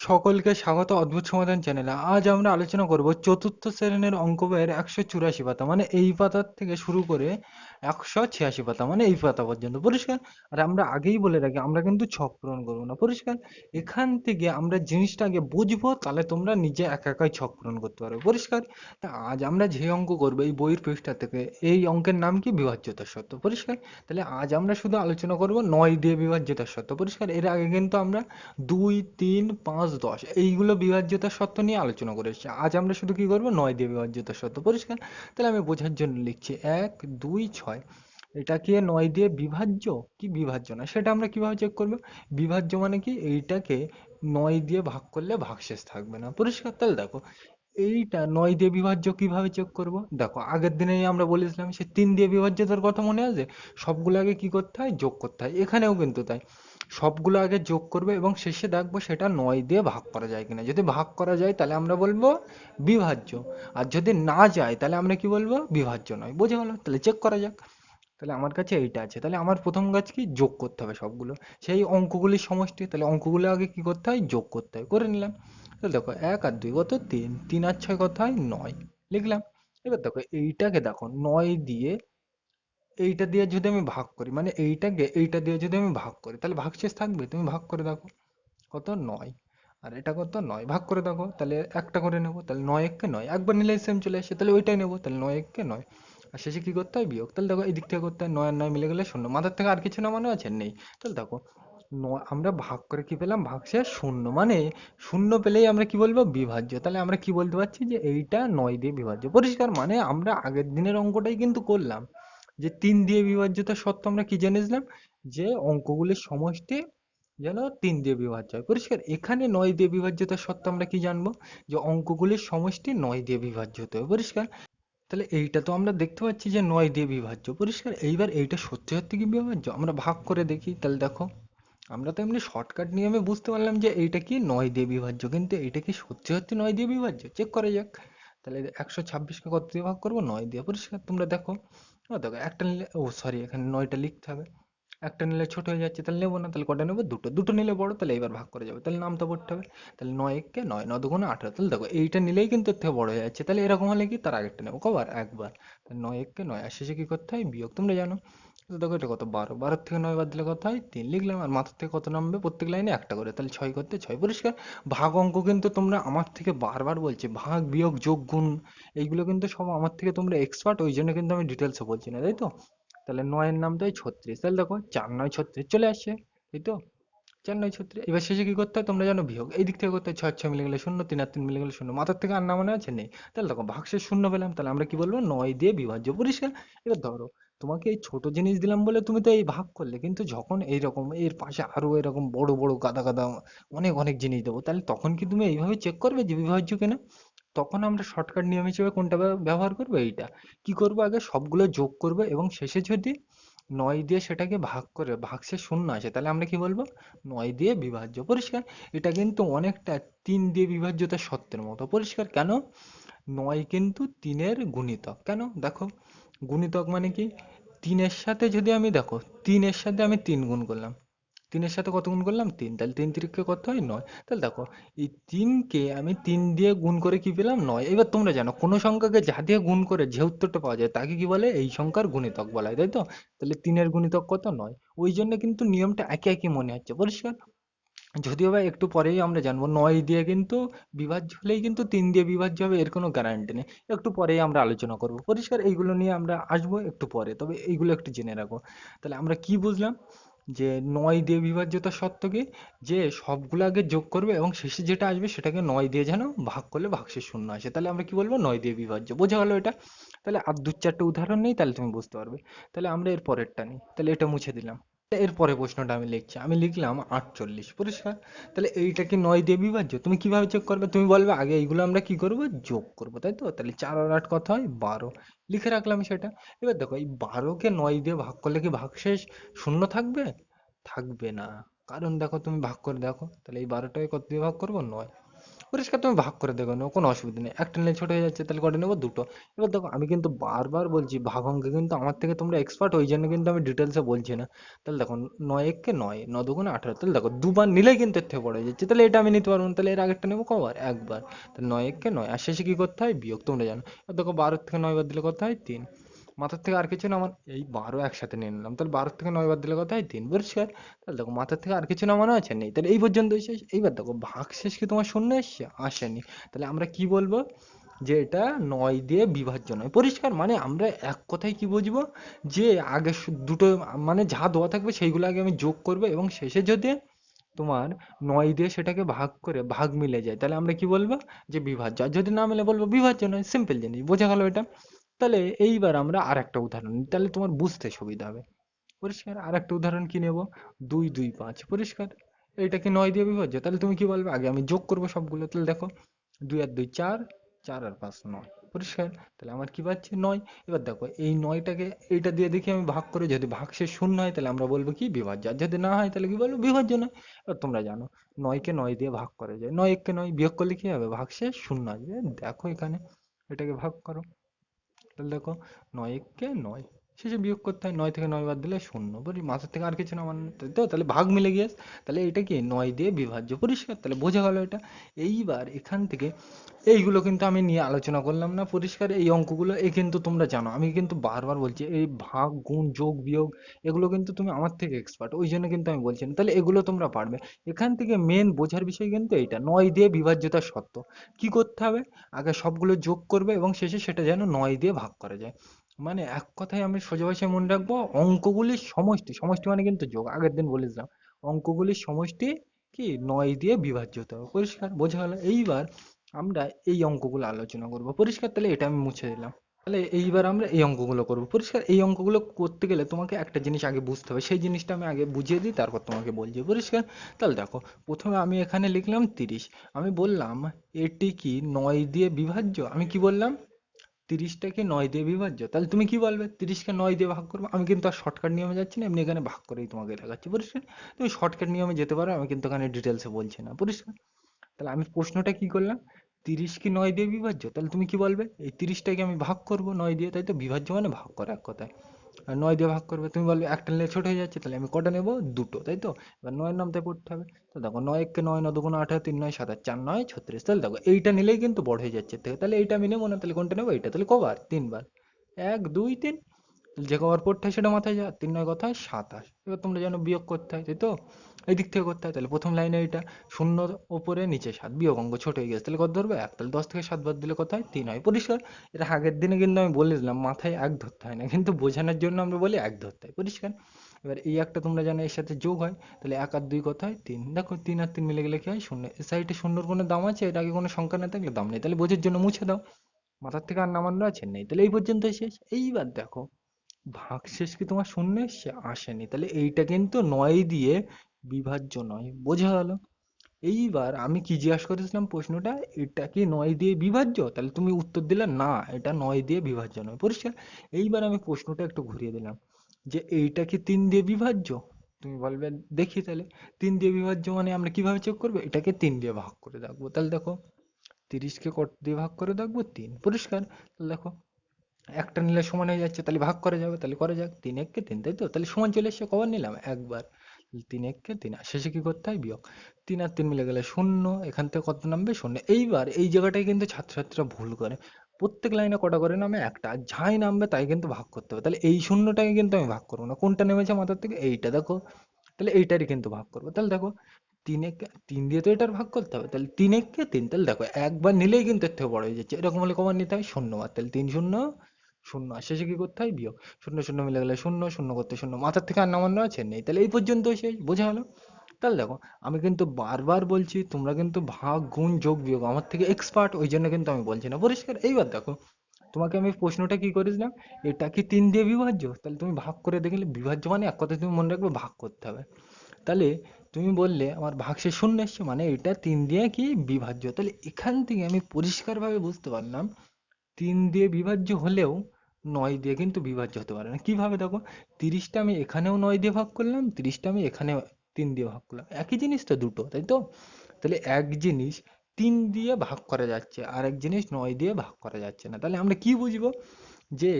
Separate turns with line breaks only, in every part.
সকলকে স্বাগত অদ্ভুত সমাধান চ্যানেলে। আজ আমরা আলোচনা করব চতুর্থ শ্রেণির অঙ্ক বইয়ের একশো চুরাশি পাতা। মানে এই পাতার থেকে শুরু করে একশো ছিয়াশি পাতা মানে এই পাতা পর্যন্ত। পরিষ্কার? আর আমরা আগেই বলে রাখি, আমরা কিন্তু ছক পূরণ করব না। পরিষ্কার? এখান থেকে আমরা জিনিসটা আগে বুঝব, তাহলে তোমরা নিজে একা একাই ছক পূরণ করতে পারবে। পরিষ্কার? তা আজ আমরা যে অঙ্ক করব, এই বইয়ের পৃষ্ঠা থেকে, এই অঙ্কের নাম কি? বিভাজ্যতার সত্য। পরিষ্কার? তাহলে আজ আমরা শুধু আলোচনা করব নয় দিয়ে বিভাজ্যতার সত্য। পরিষ্কার? এর আগে কিন্তু আমরা দুই, তিন, পাঁচ, দশ, এইগুলো বিভাজ্যতার সত্য নিয়ে আলোচনা করে এসেছি। আজ আমরা শুধু কি করব? নয় দিয়ে বিভাজ্যতার সত্য। পরিষ্কার? তাহলে আমি বোঝার জন্য লিখছি, এক, দুই, ছয় এটা কি নয় দিয়ে বিভাজ্য? কি বিভাজ্য না? সেটা আমরা কীভাবে চেক করব? বিভাজ্য মানে কি? এইটাকে নয় দিয়ে ভাগ করলে ভাগশেষ থাকবে না। পরিষ্কার তাহলে দেখো, এইটা নয় দিয়ে বিভাজ্য কীভাবে চেক করব? দেখো, আগের দিনে আমরা বলেছিলাম, সে তিন দিয়ে বিভাজ্য তোর কথা মনে আছে? সবগুলো আগে কি করতে হয়? যোগ করতে হয়। এখানেও কিন্তু তাই। সবগুলো আগে যোগ করবে এবং শেষে দেখব সেটা নয় দিয়ে ভাগ করা যায় কিনা। যদি ভাগ করা যায় তাহলে আমরা বলব বিভাজ্য। আর যদি না যায় তাহলে আমরা কি বলব? বিভাজ্য নয়। বোঝা গেল? তাহলে চেক করা যাক। তাহলে আমার কাছে এইটা আছে। তাহলে আমার প্রথম কাজ কি? যোগ করতে হবে সবগুলো। সেই অঙ্কগুলির সমষ্টি, তাহলে অঙ্কগুলো আগে কি করতে হয়? যোগ করতে হয়। করে নিলাম। তাহলে দেখো এক আর দুই কত? তিন। তিন আর ছয় কত হয়? নয়। লিখলাম। এবার দেখো এইটাকে দেখো নয় দিয়ে এইটা দিয়ে যদি আমি ভাগ করি মানে এইটাকে এইটা দিয়ে যদি আমি ভাগ করি, তাহলে ভাগশেষ থাকবে? তুমি ভাগ করে দেখো। কত? নয়। আর এটা কত? নয়। ভাগ করে দেখো, তাহলে একটা করে নেব, তাহলে নয় এককে নয়। একবার নিলে সেম চলে আসে, তাহলে ওইটাই নেব, তাহলে নয় এককে নয়। আর শেষে কি করতে হয়? বিয়োগ। তাহলে দেখো এই দিক থেকে করতে হয় নয় আর নয় মিলে গেলে শূন্য। মাথার থেকে আর কিছু না মনে আছে? নেই। তাহলে দেখো, নয়, আমরা ভাগ করে কি পেলাম? ভাগশেষ শূন্য। মানে শূন্য পেলেই আমরা কি বলব? বিভাজ্য। তাহলে আমরা কি বলতে পারছি? যে এইটা নয় দিয়ে বিভাজ্য। পরিষ্কার মানে আমরা আগের দিনের অঙ্কটাই কিন্তু করলাম। যে তিন দিয়ে বিভাজ্যতার সত্ত্ব আমরা কি জেনেছিলাম যে অঙ্কগুলির সমষ্টি যেন তিন দিয়ে বিভাজ্য হয়। পরিষ্কার, এখানে নয় দিয়ে বিভাজ্যতার সত্ত্ব আমরা কি জানব? যে অঙ্কগুলির সমষ্টি নয় দিয়ে বিভাজ্য হতে হবে। পরিষ্কার? তাহলে এইটা তো আমরা দেখতে পাচ্ছি যে নয় দিয়ে বিভাজ্য। পরিষ্কার? এইবার এইটা সত্যি সত্যি কি বিভাজ্য? আমরা ভাগ করে দেখি, তাহলে দেখো। আমরা তো এমনি শর্টকাট নিয়মে বুঝতে পারলাম যে এইটা কি নয় দিয়ে বিভাজ্য, কিন্তু এইটা কি সত্যি সত্যি নয় দিয়ে বিভাজ্য? চেক করা যাক। তাহলে একশো ছাব্বিশকে কত দিয়ে ভাগ করব? নয় দিয়ে। পরিষ্কার? তোমরা দেখো। দেখো, একটা নিলে, ও সরি এখানে নয়টা লিখতে হবে। একটা নিলে ছোট হয়ে যাচ্ছে, তাহলে নেব না, তাহলে কটা নেব? দুটো। দুটো নিলে বড়, তাহলে এবার ভাগ করে যাবে। তাহলে নামটা পড়তে হবে। তাহলে নয় একে নয় ন দুগুণে আঠারো। তাহলে দেখো, এইটা নিলেই কিন্তু এর থেকে বড় হয়ে যাচ্ছে। তাহলে এরকম হলে কি? তার আগেরটা নেব, কবার? একবার। তাহলে নয় একে নয়, আর শেষে কি করতে হয়? বিয়োগ, তোমরা জানো। দেখো এটা কত? বারো। বারোর থেকে নয় বাদ দিলে কত হয়? তিন লিখলাম। আর মাথার থেকে কত নামবে? প্রত্যেক লাইনে একটা করে। তাহলে ছয় করতে ছয় পরিষ্কার। ভাগ অঙ্ক কিন্তু তোমরা আমার থেকে বারবার বলছি। ভাগ, বিয়োগ, যোগ, গুণ, এইগুলো কিন্তু সব আমার থেকে তোমরা এক্সপার্ট ওই জন্য কিন্তু আমি ডিটেলসে বলছি না, তাই তো? তাহলে নয়ের নামটা হয় ছত্রিশ। তাহলে দেখো চার, নয়, ছত্রিশ চলে আসছে, তাই তো? চার, নয়, ছত্রিশ। এবার শেষে কি করতে হয়? তোমরা জানো বিয়োগ। এই দিক থেকে করতে হয় ছয় ছয় মিলে গেলে শূন্য, তিন আর তিন মিলে গেলে শূন্য। মাথার থেকে আর না মনে আছে নেই। তাহলে দেখো ভাগশেষ শূন্য পেলাম। তাহলে আমরা কি বলব? নয় দিয়ে বিভাজ্য পরিষ্কার। এবার ধরো তোমাকে এই ছোট জিনিস দিলাম বলে তুমি তো এই ভাগ করলে। কিন্তু যখন এইরকম, এর পাশে আরও এরকম বড় বড়, গাদা গাদা অনেক অনেক জিনিস দেবো, তাহলে তখন কি তুমি এইভাবে চেক করবে যে বিভাজ্য কিনা? তখন আমরা শর্টকাট নিয়ম হিসেবে কোনটা ব্যবহার করব? এইটা। কি করব আগে? সবগুলো যোগ করব এবং শেষে যদি নয় দিয়ে সেটাকে ভাগ করে ভাগশেষ শূন্য আসে, তাহলে আমরা কি বলব? নয় দিয়ে বিভাজ্য পরিষ্কার। এটা কিন্তু অনেকটা তিন দিয়ে বিভাজ্যতার সত্যের মতো পরিষ্কার। কেন? নয় কিন্তু তিনের গুণিতক। কেন? দেখো গুণিতক মানে কি? তিনের সাথে যদি আমি দেখো, তিনের সাথে আমি তিন গুণ করলাম। তিনের সাথে কত গুণ করলাম? তিন। তাহলে তিন তিরিকে কত হয়? নয়। তাহলে দেখো, এই তিনকে আমি তিন দিয়ে গুণ করে কি পেলাম? নয়। এবার তোমরা জানো, কোনো সংখ্যাকে যা দিয়ে গুণ করে যে উত্তরটা পাওয়া যায়, তাকে কি বলে? এই সংখ্যার গুণিতক বলা হয়, তাই তো? তাহলে তিনের গুণিতক কত? নয়। ওই জন্য কিন্তু নিয়মটা একই একই মনে হচ্ছে পরিষ্কার? যদিও বা একটু পরেই আমরা জানব, নয় দিয়ে কিন্তু বিভাজ্য হলেই কিন্তু তিন দিয়ে বিভাজ্য হবে, এর কোনো গ্যারান্টি নেই। একটু পরেই আমরা আলোচনা করব। পরিষ্কার এইগুলো নিয়ে আমরা আসব একটু পরে, তবে এইগুলো একটু জেনে রাখো। তাহলে আমরা কি বুঝলাম? যে নয় দিয়ে বিভাজ্যতা শর্ত কি? যে সবগুলো আগে যোগ করবে এবং শেষে যেটা আসবে সেটাকে নয় দিয়ে যেন ভাগ করলে ভাগশেষ শূন্য আসে। তাহলে আমরা কি বলব? নয় দিয়ে বিভাজ্য। বোঝা গেলো এটা? তাহলে আর দু চারটে উদাহরণ নেই, তাহলে তুমি বুঝতে পারবে। তাহলে আমরা এর পরেরটা নিই। তাহলে এটা মুছে দিলাম। এর পরে প্রশ্নটা আমি লিখছি। আমি লিখলাম আটচল্লিশ, পরিষ্কার? তাহলে এইটা কি নয় দিয়ে বিভাজ্য? তুমি কীভাবে চেক করবে? তুমি বলবে, আগে এইগুলো আমরা কি করব? যোগ করব তাই তো? তাহলে চার আর আট কত হয়? বারো। লিখে রাখলাম সেটা। এবার দেখো, এই বারোকে নয় দিয়ে ভাগ করলে কি ভাগশেষ শূন্য থাকবে? থাকবে না। কারণ দেখো, তুমি ভাগ করে দেখো। তাহলে এই বারোটাকে কত দিয়ে ভাগ করব? নয়। পরিষ্কার তুমি ভাগ করে দেখো না কোনো অসুবিধা নেই। একটা নিলে ছোট হয়ে যাচ্ছে, তাহলে কটা নেব? দুটো। এবার দেখো, আমি কিন্তু বারবার বলছি ভাগ অঙ্কে কিন্তু আমার থেকে তোমরা এক্সপার্ট ওই জন্য কিন্তু আমি ডিটেলসে বলছি না। তাহলে দেখো, নয় এককে নয়, ন দুগুণে আঠারো, তাহলে দেখো, দুবার নিলেই কিন্তু এর থেকে বড় হয়ে যাচ্ছে। তাহলে এটা আমি নিতে পারব না, তাহলে এর আগেরটা নেব কবার? একবার। তাহলে নয় এককে নয়, আর শেষে কি করতে হয়? বিয়োগ, তোমরা জানো। দেখো বারোর থেকে নয় বাদ দিলে কত হয়? তিন। মাথার থেকে আর কিছু না, আমার এই বারো একসাথে নিয়ে নিলাম। তাহলে বারো থেকে নয় বাদ দিলে কত হয়? তিন পরিষ্কার তাহলে দেখো, মাথার থেকে আর কিছু নামানো আছে নেই। তাহলে এই পর্যন্ত শেষ। এইবার দেখো, ভাগ শেষ কি তোমার শূন্য এসছে? আসেনি। তাহলে আমরা কি বলব? যে এটা নয় দিয়ে বিভাজ্য নয়। পরিষ্কার? মানে আমরা এক কথায় কি বুঝব? যে আগে দুটো মানে যা দেওয়া থাকবে সেইগুলো আগে আমি যোগ করব এবং শেষে যদি তোমার নয় দিয়ে সেটাকে ভাগ করে ভাগ মিলে যায়, তাহলে আমরা কি বলব? যে বিভাজ্য। আর যদি না মিলে, বলব বিভাজ্য নয়। সিম্পল জিনিস। বোঝা গেল এটা? তাহলে এইবার আমরা আর একটা উদাহরণ তাহলে তোমার বুঝতে সুবিধা হবে। পরিষ্কার আর একটা উদাহরণ কি নেব? দুই দুই, পাঁচ, পরিষ্কার। এইটা কি নয় দিয়ে বিভাজ্য। তাহলে তুমি কি বলবে? আগে আমি যোগ করব সবগুলো। তাহলে দেখো, দুই আর দুই চার চার আর পাঁচ নয়। পরিষ্কার? তাহলে আমার কি পাচ্ছি নয়। এবার দেখো, এই নয়টাকে এইটা দিয়ে দেখি আমি ভাগ করে। যদি ভাগশেষ শূন্য হয়, তাহলে আমরা বলব কি? বিভাজ্য। আর যদি না হয়, তাহলে কি বলব? বিভাজ্য নয়। এবার তোমরা জানো, নয়কে নয় দিয়ে ভাগ করা যায়। নয় এককে নয় বিয়োগ করলে কি হবে? ভাগশেষ শূন্য আসবে। দেখো এখানে, এটাকে ভাগ করো। তাহলে দেখো নয় এককে নয় শেষে বিয়োগ করতে হয় নয় থেকে নয় বাদ দিলে শূন্য। বলি মাথার থেকে আর কিছু না মানে তো তাহলে ভাগ মিলে গিয়েছে তাহলে এটা কি? নয় দিয়ে বিভাজ্য পরিষ্কার। তাহলে বোঝা গেল এটা। এইবার এখান থেকে এইগুলো কিন্তু আমি নিয়ে আলোচনা করলাম না পরিষ্কার। এই অঙ্কগুলো এই কিন্তু তোমরা জানো। আমি কিন্তু বারবার বলছি, এই ভাগ, গুণ, যোগ, বিয়োগ, এগুলো কিন্তু তুমি আমার থেকে এক্সপার্ট ওই জন্য কিন্তু আমি বলছি না। তাহলে এগুলো তোমরা পারবে। এখান থেকে মেন বোঝার বিষয় কিন্তু এইটা। নয় দিয়ে বিভাজ্যতা সত্য। কি করতে হবে? আগে সবগুলো যোগ করবে এবং শেষে সেটা যেন নয় দিয়ে ভাগ করা যায়। মানে এক কথায় আমি সোজা ভাষায় মনে রাখব অঙ্কগুলির সমষ্টি সমষ্টি মানে কিন্তু যোগ। আগের দিন বলেছিলাম অঙ্কগুলির সমষ্টি কি? নয় দিয়ে বিভাজ্য হতে হবে। পরিষ্কার? বোঝা গেল? এইবার আমরা এই অঙ্কগুলো আলোচনা করব। পরিষ্কার? তাহলে এটা আমি মুছে দিলাম। তাহলে এইবার আমরা এই অঙ্কগুলো করব। পরিষ্কার? এই অঙ্কগুলো করতে গেলে তোমাকে একটা জিনিস আগে বুঝতে হবে। সেই জিনিসটা আমি আগে বুঝিয়ে দিই, তারপর তোমাকে বলছি। পরিষ্কার? তাহলে দেখো, প্রথমে আমি এখানে লিখলাম তিরিশ। আমি বললাম, এটি কি নয় দিয়ে বিভাজ্য? আমি কি বললাম? তিরিশটাকে নয় দিয়ে বিভাজ্য? তাহলে তুমি কি বলবে? তিরিশকে নয় দিয়ে ভাগ করব? আমি কিন্তু আর শর্টকাট নিয়মে যাচ্ছি না, এমনি এখানে ভাগ করেই তোমাকে দেখাচ্ছি, পরিষ্কার? তুমি শর্টকাট নিয়মে যেতে পারো, আমি কিন্তু এখানে ডিটেলসে বলছি না, পরিষ্কার? তাহলে আমি প্রশ্নটা কি করলাম? তিরিশ কি নয় দিয়ে বিভাজ্য? তাহলে তুমি কি বলবে? এই তিরিশটাকে আমি ভাগ করব নয় দিয়ে, তাই তো বিভাজ্য মানে ভাগ করা এক কথায়। আর নয় দিয়ে ভাগ করবে, তুমি বলবে একটা নিলে ছোট হয়ে যাচ্ছে, তাহলে আমি কটা নেব? দুটো, তাই তো? এবার নয়ের নামতে পড়তে হবে। তো দেখো নয় এককে নয় নয় দুগুণ আঠারো, তিন নয় সাতাশ চার নয় ছত্রিশ, তাহলে দেখো এইটা নিলেই কিন্তু বড় হয়ে যাচ্ছে। তাহলে এইটা আমি নেব না, তাহলে কোনটা নেব? এইটা, তাহলে কবার? তিনবার। এক, দুই, তিন। যে কবার পড়তে হয় সেটা মাথায় যা, তিন নয় কথা সাতাশ। এবার তোমরা যেন বিয়োগ করতে হয়, তাই তো? এই দিক থেকে করতে হয়, তাহলে প্রথম লাইনে এটা শূন্য ওপরে নিচে সাত, বিয়োগ অঙ্ক ছোট হয়ে গেছে, তাহলে কত ধরবে? এক, তাহলে দশ থেকে সাত বাদ দিলে কত হয়? তিন হয়, পরিষ্কার। এটা আগের দিনে কিন্তু আমি বলে দিলাম মাথায় এক ধরতে হয় না, কিন্তু বোঝানোর জন্য আমরা বলি এক ধরতে হয়, পরিষ্কার। এবার এই একটা তোমরা জানো, এর সাথে যোগ হয়, তাহলে এক আর দুই কত হয়? তিন। দেখো, তিন আর তিন মিলে গেলে কি হয়? শূন্য। সাইডে শূন্যর কোনো দাম আছে? এটা আগে কোনো সংখ্যা না থাকলে দাম নেই। তাহলে বোঝার জন্য মুছে দাও। মাথার থেকে আর নামানো আছে? নেই। তাহলে এই পর্যন্ত শেষ। এইবার দেখো ভাগশেষ কি তোমার শূন্য? এসছে আসেনি। তাহলে এইটা কিন্তু নয় দিয়ে বিভাজ্য নয়। বোঝা গেল? এইবার আমি কি জিজ্ঞাসা করেছিলাম প্রশ্নটা? এটা কি নয় দিয়ে বিভাজ্য? তাহলে তুমি উত্তর দিলে না, এটা নয় দিয়ে বিভাজ্য নয়। পরিষ্কার? এইবার আমি প্রশ্নটা একটু ঘুরিয়ে দিলাম। যে এইটা কি তিন দিয়ে বিভাজ্য? তুমি বলবে, দেখি তাহলে। তিন দিয়ে বিভাজ্য মানে আমরা কীভাবে চেক করব? এটাকে তিন দিয়ে ভাগ করে দেখব। তাহলে দেখো, তিরিশকে কত দিয়ে ভাগ করে দেখব, তিন। পরিষ্কার? তাহলে দেখো, একটা নিলে সমান হয়ে যাচ্ছে, তাহলে ভাগ করা যাবে, তাহলে করা যাক। তিন এককে তিন, তাই তো? তাহলে সমান চলে এসছে, কবার নিলাম? একবার। তিন এককে তিন আর শেষে কি করতে হয়? বিয়োগ। তিন আর তিন মিলে গেলে শূন্য। এখান থেকে কত নামবে? শূন্য। এইবার এই জায়গাটায় কিন্তু ছাত্রছাত্রীরা ভুল করে। প্রত্যেক লাইনে কটা করে নামে? একটা। আর যাই নামবে তাই কিন্তু ভাগ করতে হবে। তাহলে এই শূন্যটাকে কিন্তু আমি ভাগ করব না। কোনটা নেমেছে মাথার থেকে? এইটা দেখো। তাহলে এইটারই কিন্তু ভাগ করব। তাহলে দেখো, তিন এক তিন দিয়ে তো এটার ভাগ করতে হবে। তাহলে তিন এককে তিন। তাহলে দেখো, একবার নিলেই কিন্তু এর থেকে বড় হয়ে যাচ্ছে। এরকম হলে কবার নিতে হয়? শূন্য বার। তাহলে তিন শূন্য শূন্য, আর শেষে কি করতে হয়? বিয়োগ। শূন্য শূন্য মিলে গেলে শূন্য শূন্য করতে শূন্য। মাথার থেকে আর নামানো আছে? নেই। তাহলে এই পর্যন্ত শেষ। বোঝা গেল তাহলে দেখো, আমি কিন্তু বারবার বলছি, তোমরা কিন্তু ভাগ, গুণ, যোগ, বিয়োগ, আমার থেকে এক্সপার্ট ওই জন্য কিন্তু আমি বলছি না। পরিষ্কার? এইবার দেখো, তোমাকে আমি প্রশ্নটা কি করেছিলাম? এটা কি তিন দিয়ে বিভাজ্য? তাহলে তুমি ভাগ করে দেখলে, বিভাজ্য মানে এক কথায় তুমি মনে রাখবে ভাগ করতে হবে। তাহলে তুমি বললে, আমার ভাগ ভাগশেষ শূন্য এসছে মানে এটা তিন দিয়ে কি বিভাজ্য? তাহলে এখান থেকে আমি পরিষ্কারভাবে বুঝতে পারলাম তিন দিয়ে বিভাজ্য হলেও নয় দিয়ে কিন্তু বিভাজ্য হতে পারে না। কীভাবে? দেখো, তিরিশটা আমি এখানেও নয় দিয়ে ভাগ করলাম, তিরিশটা আমি এখানেও তিন দিয়ে ভাগ করলাম। একই জিনিস তো দুটো, তাই তো? তাহলে এক জিনিস তিন দিয়ে ভাগ করা যাচ্ছে আর এক জিনিস নয় দিয়ে ভাগ করা যাচ্ছে না। তাহলে আমরা কি বুঝব? যে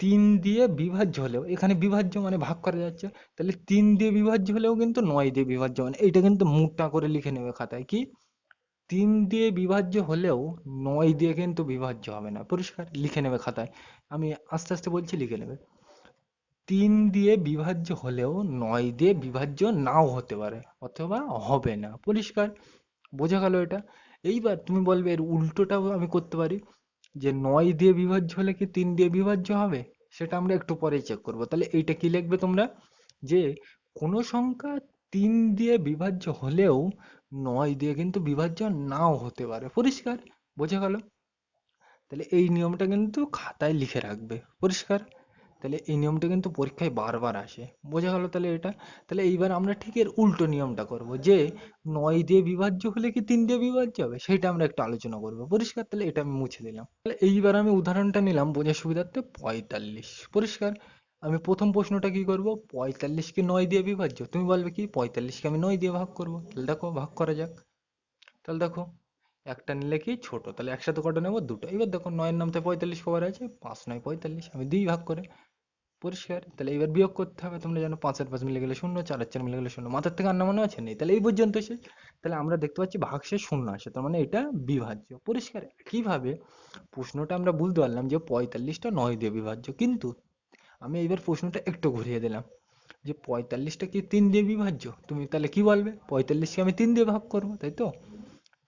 তিন দিয়ে বিভাজ্য হলেও, এখানে বিভাজ্য মানে ভাগ করা যাচ্ছে, তাহলে তিন দিয়ে বিভাজ্য হলেও কিন্তু নয় দিয়ে বিভাজ্য মানে এইটা কিন্তু মুখটা করে লিখে নেবে খাতায়। কি? তিন দিয়ে বিভাজ্য হলেও নয় দিয়ে কিন্তু বিভাজ্য হবে না। পরিষ্কার, লিখে নেবে খাতায়। আমি আস্তে আস্তে বলছি, লিখে নেবে। তিন দিয়ে বিভাজ্য হলেও নয় দিয়ে বিভাজ্য নাও হতে পারে, অথবা হবে না। পরিষ্কার, বোঝা গেল এটা? এইবার তুমি বলবে, এর উল্টোটাও আমি করতে পারি, যে নয় দিয়ে বিভাজ্য হলে কি তিন দিয়ে বিভাজ্য হবে? সেটা আমরা একটু পরেই চেক করব। তাহলে এইটা কি লিখবে তোমরা? যে কোনো সংখ্যা তিন দিয়ে বিভাজ্য হলেও নয় দিয়ে কিন্তু বিভাজ্য নাও হতে পারে। পরিষ্কার? বোঝা গেল? তাহলে এই নিয়মটা কিন্তু খাতায় লিখে রাখবে। পরিষ্কার? তাহলে এই নিয়মটা কিন্তু পরীক্ষায় বারবার আসে। বোঝা গেল তাহলে এটা? তাহলে এইবার আমরা ঠিক এর উল্টো নিয়মটা করব যে নয় দিয়ে বিভাজ্য হলে কি তিন দিয়ে বিভাজ্য হবে? সেটা আমরা একটু আলোচনা করব। পরিষ্কার? তাহলে এটা আমি মুছে দিলাম। তাহলে এইবার আমি উদাহরণটা নিলাম বোঝার সুবিধার্থে পঁয়তাল্লিশ। পরিষ্কার? আমি প্রথম প্রশ্নটা কি করব? পঁয়তাল্লিশ কি নয় দিয়ে বিভাজ্য। তুমি বলবে কি? পঁয়তাল্লিশকে আমি নয় দিয়ে ভাগ করব। তাহলে দেখো, ভাগ করা যাক। তাহলে দেখো, একটা নিলে কি? ছোট। তাহলে একসাথে কটা নেব? দুটো। এবার দেখো, নয়ের নামতে পঁয়তাল্লিশ কবার আছে। পাঁচ নয়, পঁয়তাল্লিশ। আমি দুই ভাগ করে, পরিষ্কার। তাহলে এবার বিয়োগ করতে হবে। তোমরা জানো, পাঁচের পাঁচ মিলে গেলে শূন্য, চারের চার মিলে গেলে শূন্য। মাথার থেকে আর নামানো আছে? নেই। তাহলে এই পর্যন্ত শেষ। তাহলে আমরা দেখতে পাচ্ছি ভাগশেষ শূন্য আসে তার মানে এটা বিভাজ্য। পরিষ্কার। কীভাবে প্রশ্নটা আমরা বুঝতে পারলাম যে পঁয়তাল্লিশটা নয় দিয়ে বিভাজ্য। কিন্তু আমি এইবার প্রশ্নটা একটু ঘুরিয়ে দিলাম। যে পঁয়তাল্লিশটা কি তিন দিয়ে বিভাজ্য? তুমি তাহলে কি বলবে? পঁয়তাল্লিশকে আমি তিন দিয়ে ভাগ করব, তাই তো?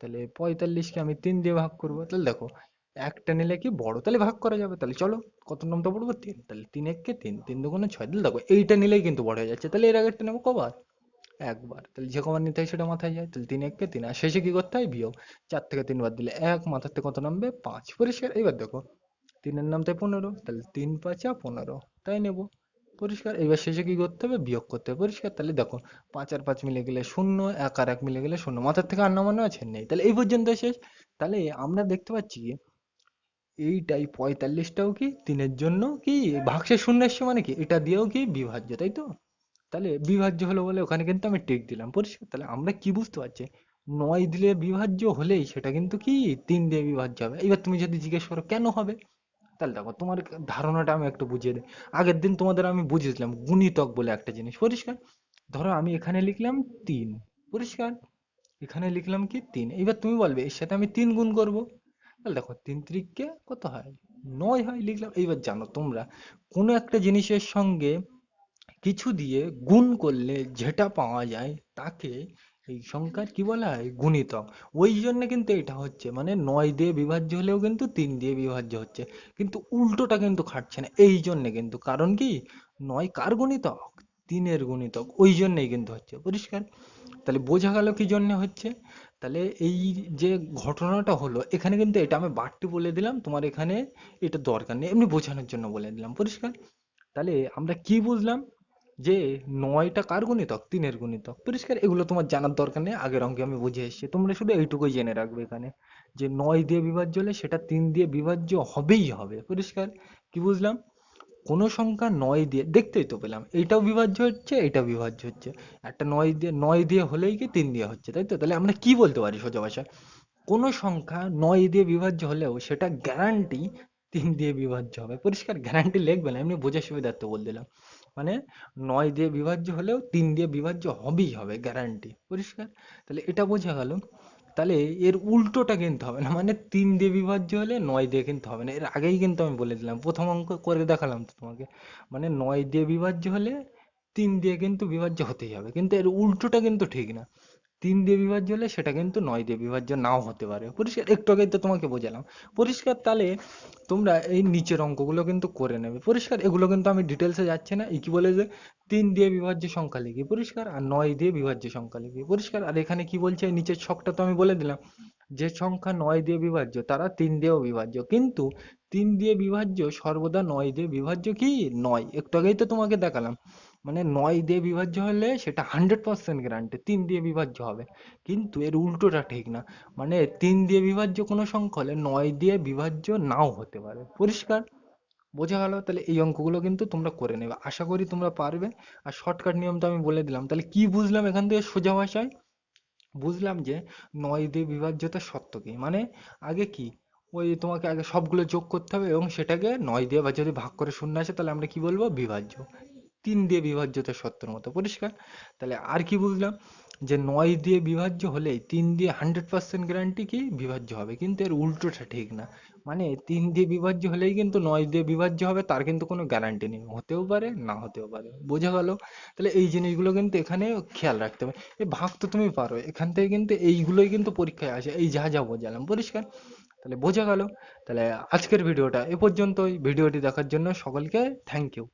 তাহলে পঁয়তাল্লিশকে আমি তিন দিয়ে ভাগ করব। তাহলে দেখো, একটা নিলে কি বড়? তাহলে ভাগ করা যাবে। তাহলে চলো, কত নামটা পড়ব? তিন। তাহলে তিন এককে তিন তিন দুগুণে ছয়। তাহলে দেখো, এইটা নিলেই কিন্তু বড় হয়ে যাচ্ছে। তাহলে এর আগেরটা নেব কবার? একবার। তাহলে যে কবার নিতে হয় সেটা মাথায় যায়। তাহলে তিন এককে তিন। আর শেষে কি করতে হয়? বিয়োগ। চার থেকে তিন বাদ দিলে এক, মাথার থেকে কত নামবে? পাঁচ। পরিষ্কার। এবার দেখো তিনের নামতে পনেরো, তাহলে তিন পাঁচা পনেরো, তাই নেব। পরিষ্কার, এবার শেষে কি করতে হবে? বিয়োগ করতে হবে। পরিষ্কার, তাহলে দেখো, পাঁচ আর পাঁচ মিলে গেলে শূন্য, এক আর এক মিলে গেলে শূন্য। মাথার থেকে আর নামানো আছে? নেই। তাহলে এই পর্যন্ত শেষ। তাহলে আমরা দেখতে পাচ্ছি এইটাই পঁয়তাল্লিশটাও কি? তিনের জন্য কি? ভাগশেষ শূন্য এসছে মানে কি? এটা দিয়েও কি? বিভাজ্য, তাই তো? তাহলে বিভাজ্য হলো বলে ওখানে কিন্তু আমি টিক দিলাম। পরিষ্কার, তাহলে আমরা কি বুঝতে পারছি? নয় দিলে বিভাজ্য হলেই সেটা কিন্তু কি? তিন দিয়ে বিভাজ্য হবে। এবার তুমি যদি জিজ্ঞেস করো, কেন হবে? তাহলে দেখো, তোমার ধারণাটা আমি একটু বুঝিয়ে দিই। আগের দিন তোমাদের আমি বুঝিয়ে দিলাম গুণিতক বলে একটা জিনিস। পরিষ্কার? ধরো আমি এখানে লিখলাম তিন। পরিষ্কার? এখানে লিখলাম কি? তিন। এবার তুমি বলবে, এর সাথে আমি তিন গুণ করব। তাহলে দেখো, তিন ত্রিককে কত হয়? নয় হয় লিখলাম। এইবার জানো তোমরা, কোনো একটা জিনিসের সঙ্গে কিছু দিয়ে গুণ করলে যেটা পাওয়া যায়, তাকে এই সংখ্যার কি বলা হয়? গুণিতক। ওই জন্য কিন্তু এটা হচ্ছে মানে নয় দিয়ে বিভাজ্য হলেও কিন্তু তিন দিয়ে বিভাজ্য হচ্ছে। কিন্তু উল্টোটা কিন্তু খাটছে না, এই জন্য কিন্তু। কারণ কি? নয় কার গুণিতক? তিনের গুণিতক। ওই জন্যই কিন্তু হচ্ছে। পরিষ্কার? তাহলে বোঝা গেল কি জন্য হচ্ছে? তাহলে এই যে ঘটনাটা হলো, এখানে কিন্তু এটা আমি বাড়তি বলে দিলাম। তোমার এখানে এটা দরকার নেই। এমনি বোঝানোর জন্য বলে দিলাম। পরিষ্কার? তাহলে আমরা কি বুঝলাম? যে নয়টা কার গুণিতক? তিনের গুণিতক। পরিষ্কার, এগুলো তোমার জানার দরকার নেই, আগের অঙ্কে আমি বুঝে এসেছি। তোমরা শুধু এইটুকুই জেনে রাখবে এখানে, যে নয় দিয়ে বিভাজ্য হলে সেটা তিন দিয়ে বিভাজ্য হবেই হবে। পরিষ্কার? কি বুঝলাম? কোনো সংখ্যা নয় দিয়ে, দেখতেই তো পেলাম, এইটাও বিভাজ্য হচ্ছে, এইটাও বিভাজ্য হচ্ছে। একটা নয় দিয়ে নয় দিয়ে হলেই কি তিন দিয়ে হচ্ছে, তাই তো? তাহলে আমরা কি বলতে পারি সোজা ভাষায়? কোনো সংখ্যা নয় দিয়ে বিভাজ্য হলেও সেটা গ্যারান্টি তিন দিয়ে বিভাজ্য হবে। পরিষ্কার? গ্যারান্টি লিখবে না, এমনি বোঝার সুবিধার্থে বলে দিলাম। মানে নয় দিয়ে বিভাজ্য হলেও তিন দিয়ে বিভাজ্য হবেই হবে গ্যারান্টি পরিষ্কার? তাহলে এটা বোঝা গেল। তাহলে এর উল্টোটা কিন্তু হবে না মানে তিন দিয়ে বিভাজ্য হলে নয় দিয়ে কিন্তু হবে না। এর আগেই কিন্তু আমি বলে দিলাম, প্রথম অঙ্ক করে দেখালাম তো তোমাকে। মানে নয় দিয়ে বিভাজ্য হলে তিন দিয়ে কিন্তু বিভাজ্য হতেই হবে, কিন্তু এর উল্টোটা কিন্তু ঠিক না। তিন দিয়ে বিভাজ্য হলে সেটা কিন্তু নয় দিয়ে বিভাজ্য নাও হতে পারে। পরিষ্কার, একটু আগেই তো তোমাকে বোঝালাম। পরিষ্কার তাহলে তোমরা এই নিচের অঙ্কগুলো কিন্তু করে নেবে। পরিষ্কার, এগুলো কিন্তু আমি ডিটেলসে যাচ্ছি না। কি বলে যে তিন দিয়ে বিভাজ্য সংখ্যা লিখি। পরিষ্কার আর নয় দিয়ে বিভাজ্য সংখ্যা লিখি। পরিষ্কার, আর এখানে কি বলছে? নিচের ছকটা তো আমি বলে দিলাম। যে সংখ্যা নয় দিয়ে বিভাজ্য, তারা তিন দিয়েও বিভাজ্য। কিন্তু তিন দিয়ে বিভাজ্য সর্বদা নয় দিয়ে বিভাজ্য কি? নয়। একটু আগেই তো তোমাকে দেখালাম। মানে নয় দিয়ে বিভাজ্য হলে সেটা হান্ড্রেড পার্সেন্ট গ্যারান্টি তিন দিয়ে বিভাজ্য হবে। কিন্তু এর উল্টোটা ঠিক না। মানে তিন দিয়ে বিভাজ্য কোনো সংখ্যা হলে নয় দিয়ে বিভাজ্য নাও হতে পারে। পরিষ্কার? বোঝা গেল? তাহলে এই অঙ্কগুলো কিন্তু তোমরা করে নেবে। আশা করি তোমরা পারবে। আর শর্টকাট নিয়মটা আমি বলে দিলাম। তাহলে কি বুঝলাম এখান থেকে সোজা ভাষায়? বুঝলাম যে নয় দিয়ে বিভাজ্যতার শর্ত কি? মানে আগে কি? ওই তোমাকে আগে সবগুলো যোগ করতে হবে এবং সেটাকে নয় দিয়ে বা যদি ভাগ করে শূন্য আসে তাহলে আমরা কি বলব? বিভাজ্য। তিন দিয়ে বিভাজ্যতার শর্তের মতো, পরিষ্কার? তাহলে আর কি বুঝলাম? যে নয় দিয়ে বিভাজ্য হলেই তিন দিয়ে হান্ড্রেড পার্সেন্ট গ্যারান্টি কি বিভাজ্য হবে? কিন্তু এর উল্টোটা ঠিক না। মানে তিন দিয়ে বিভাজ্য হলেই কিন্তু নয় দিয়ে বিভাজ্য হবে, তার কিন্তু কোনো গ্যারান্টি নেই। হতেও পারে, না হতেও পারে। বোঝা গেল? তাহলে এই জিনিসগুলো কিন্তু এখানে খেয়াল রাখতে হবে। এই ভাগ তো তুমি পারো, এখান থেকে কিন্তু এইগুলোই কিন্তু পরীক্ষায় আসে। এই যা যা বোঝালাম, পরিষ্কার? তাহলে বোঝা গেল? তাহলে আজকের ভিডিওটা এ পর্যন্তই। ভিডিওটি দেখার জন্য সকলকে থ্যাংক ইউ